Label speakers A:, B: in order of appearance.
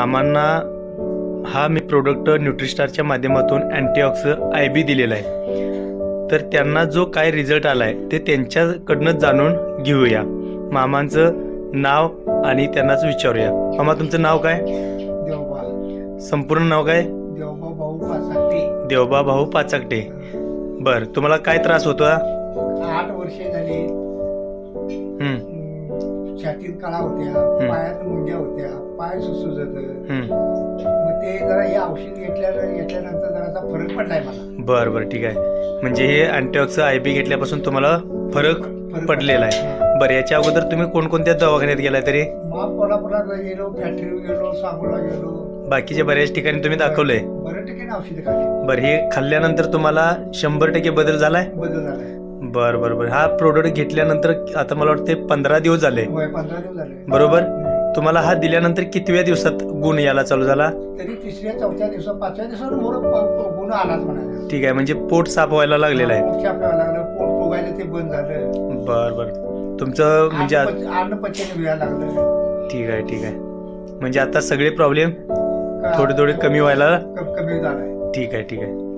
A: मामांना हा मी प्रोडक्ट न्यूट्रिस्टारच्या माध्यमातून अँटीऑक्स आय बी दिलेला आहे. तर त्यांना जो काय रिझल्ट आला आहे ते त्यांच्याकडनं जाणून घेऊया. मामांचं नाव आणि त्यांनाच विचारूया. मामा तुमचं नाव काय?
B: देवबा.
A: संपूर्ण नाव काय?
B: देवबा भाऊ पासाठी
A: देवबा भाऊ पाचाकटे बर तुम्हाला काय त्रास होता
B: आठ वर्षे झाली. छातीत कळा होत्या पायात मुंग्या होत्या पाय सुसुजत.
A: हम्म.
B: मग ते जरा हे औषध घेतल्या घेतल्यानंतर जरासा फरक पडलाय मला.
A: बर बर ठीक आहे. म्हणजे हे अँटीऑक्स आय बी घेतल्यापासून तुम्हाला फरक पडलेला आहे. बरं याच्या अगोदर तुम्ही कोणकोणत्या दवाखान्यात गेलाय तरी?
B: मग कोल्हापुरात गेलो फॅक्टरीवर गेलो सांगोला गेलो.
A: बाकीच्या बऱ्याच ठिकाणी तुम्ही दाखवलंय.
B: बरं ठिकाणी औषध खाली
A: बरं हे खाल्ल्यानंतर तुम्हाला शंभर टक्के बदल झालाय?
B: बदल झालाय.
A: बर बर बर. हा प्रोडक्ट घेतल्यानंतर आता मला वाटते पंधरा दिवस झाले.
B: पंधरा दिवस झाले.
A: बरोबर. तुम्हाला हा दिल्यानंतर कितव्या दिवसात गुण यायला चालू झाला?
B: तरी तिसऱ्या चौथ्या दिवसात पाचव्या दिवसावर मोर गुन्हा आलाच म्हणाला
A: ठीक आहे म्हणजे पोट साफ व्हायला लागलेलं आहे.
B: पोट छापायला लागलं पोट फुगायला ते बंद झालं.
A: बर बर. तुमचं म्हणजे आ-
B: अन्न पच- अन्न पचन व्हायला लागलं.
A: ठीक आहे ठीक आहे. म्हणजे आता सगळे प्रॉब्लेम थोडे थोडे कमी व्हायला
B: कमी कमी झालाय.
A: ठीक आहे ठीक आहे.